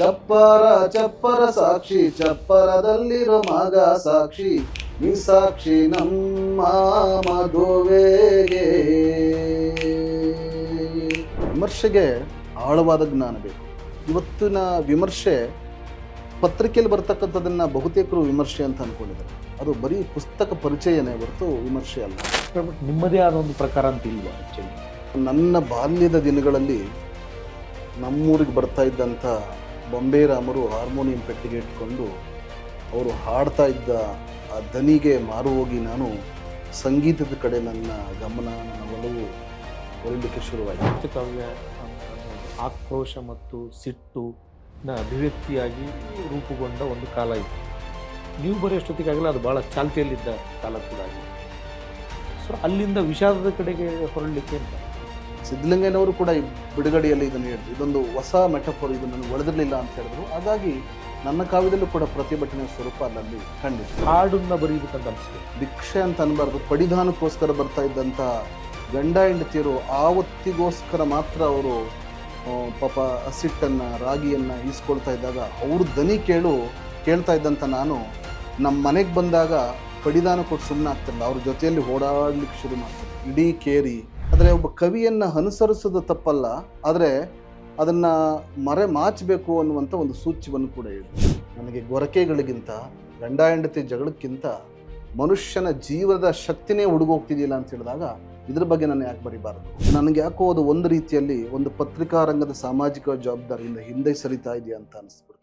ಚಪ್ಪರ ಚಪ್ಪರ ಸಾಕ್ಷಿ ಚಪ್ಪರದಲ್ಲಿರೋ ಮಗ ಸಾಕ್ಷಿ ಈ ಸಾಕ್ಷಿ ನಮ್ಮ ಮದುವೆಗೆ ವಿಮರ್ಶೆಗೆ ಆಳವಾದ ಜ್ಞಾನ ಬೇಕು. ಇವತ್ತಿನ ವಿಮರ್ಶೆ ಪತ್ರಿಕೆಯಲ್ಲಿ ಬರ್ತಕ್ಕಂಥದ್ದನ್ನ ಬಹುತೇಕರು ವಿಮರ್ಶೆ ಅಂತ ಅನ್ಕೊಂಡಿದ್ದಾರೆ. ಅದು ಬರೀ ಪುಸ್ತಕ ಪರಿಚಯನೇ ಹೊರತು ವಿಮರ್ಶೆ ಅಲ್ಲ. ಬಟ್ ನಿಮ್ಮದೇ ಆದ ಒಂದು ಪ್ರಕಾರ ಅಂತ ಇಲ್ವಾ ಆ್ಯಕ್ಚುಲಿ ನನ್ನ ಬಾಲ್ಯದ ದಿನಗಳಲ್ಲಿ ನಮ್ಮೂರಿಗೆ ಬರ್ತಾ ಇದ್ದಂಥ ಬೊಂಬೆ ರಾಮರು ಹಾರ್ಮೋನಿಯಂ ಪೆಟ್ಟಿಗೆ ಇಟ್ಕೊಂಡು ಅವರು ಹಾಡ್ತಾ ಇದ್ದ ಆ ದನಿಗೆ ಮಾರು ಹೋಗಿ ನಾನು ಸಂಗೀತದ ಕಡೆ ನನ್ನ ಗಮನ, ನನ್ನ ಒಲವು ಹೊರಲಿಕ್ಕೆ ಶುರುವಾಯಿತು. ಕಾವ್ಯ ಆಕ್ರೋಶ ಮತ್ತು ಸಿಟ್ಟು ನ ಅಭಿವ್ಯಕ್ತಿಯಾಗಿ ರೂಪುಗೊಂಡ ಒಂದು ಕಾಲ ಇತ್ತು ನೀವು ಬರೆಯೋಷ್ಟೊತ್ತಿಗಾಗಲೇ ಅದು ಭಾಳ ಚಾಲ್ತಿಯಲ್ಲಿದ್ದ ಕಾಲ ಕೂಡ ಸೊ ಅಲ್ಲಿಂದ ವಿಷಾದದ ಕಡೆಗೆ ಹೊರಡಲಿಕ್ಕೆ ಅಂತ ಸಿದ್ಧಲಿಂಗಯ್ಯನವರು ಕೂಡ ಈ ಬಿಡುಗಡೆಯಲ್ಲಿ ಇದನ್ನು ಹೇಳಿದ್ರು ಇದೊಂದು ಹೊಸ ಮೆಟಫೋರ್ ಇದು ನನಗೆ ಒಳದಿರಲಿಲ್ಲ ಅಂತ ಹೇಳಿದ್ರು. ಹಾಗಾಗಿ ನನ್ನ ಕಾವ್ಯದಲ್ಲೂ ಕೂಡ ಪ್ರತಿಭಟನೆಯ ಸ್ವರೂಪ ಅಲ್ಲಿ ಕಂಡಿತ್ತು ಹಾಡನ್ನ ಬರೀಬೇಕಂತ ಅನಿಸ್ತು ಭಿಕ್ಷೆ ಅಂತ ಅನ್ಬಾರ್ದು ಪಡಿದಾನಕ್ಕೋಸ್ಕರ ಬರ್ತಾ ಇದ್ದಂಥ ಗಂಡ ಹೆಂಡತಿಯರು ಆವತ್ತಿಗೋಸ್ಕರ ಮಾತ್ರ ಅವರು ಪಾಪ ಹಸಿಟ್ಟನ್ನು ರಾಗಿಯನ್ನು ಈಸ್ಕೊಳ್ತಾ ಇದ್ದಾಗ ಅವರು ದನಿ ಕೇಳು ಕೇಳ್ತಾ ಇದ್ದಂಥ ನಾನು ನಮ್ಮ ಮನೆಗೆ ಬಂದಾಗ ಪಡಿದಾನ ಕೊಟ್ಟು ಸುಮ್ಮನೆ ಆಗ್ತಿರಲಿಲ್ಲ ಅವ್ರ ಜೊತೆಯಲ್ಲಿ ಓಡಾಡ್ಲಿಕ್ಕೆ ಶುರು ಮಾಡ್ತಾರೆ ಇಡೀ ಕೇರಿ ಆದರೆ ಒಬ್ಬ ಕವಿಯನ್ನು ಅನುಸರಿಸೋದು ತಪ್ಪಲ್ಲ, ಆದರೆ ಅದನ್ನು ಮರೆ ಮಾಚಬೇಕು ಅನ್ನುವಂಥ ಒಂದು ಸೂಚ್ಯವನ್ನು ಕೂಡ ಹೇಳಿದೆ ನನಗೆ ಗೊರಕೆಗಳಿಗಿಂತ ಗಂಡ ಹೆಂಡತಿ ಜಗಳಕ್ಕಿಂತ ಮನುಷ್ಯನ ಜೀವದ ಶಕ್ತಿನೇ ಹುಡುಗೋಗ್ತಿದೆಯಲ್ಲ ಅಂತ ಹೇಳಿದಾಗ ಇದ್ರ ಬಗ್ಗೆ ನಾನು ಯಾಕೆ ಬರಿಬಾರದು? ನನಗೆ ಯಾಕೋ ಅದು ಒಂದು ರೀತಿಯಲ್ಲಿ ಒಂದು ಪತ್ರಿಕಾ ರಂಗದ ಸಾಮಾಜಿಕ ಜವಾಬ್ದಾರಿಯಿಂದ ಹಿಂದೆ ಸರಿತಾ ಇದೆಯಾ ಅಂತ ಅನಿಸ್ಬಿಡ್ತದೆ.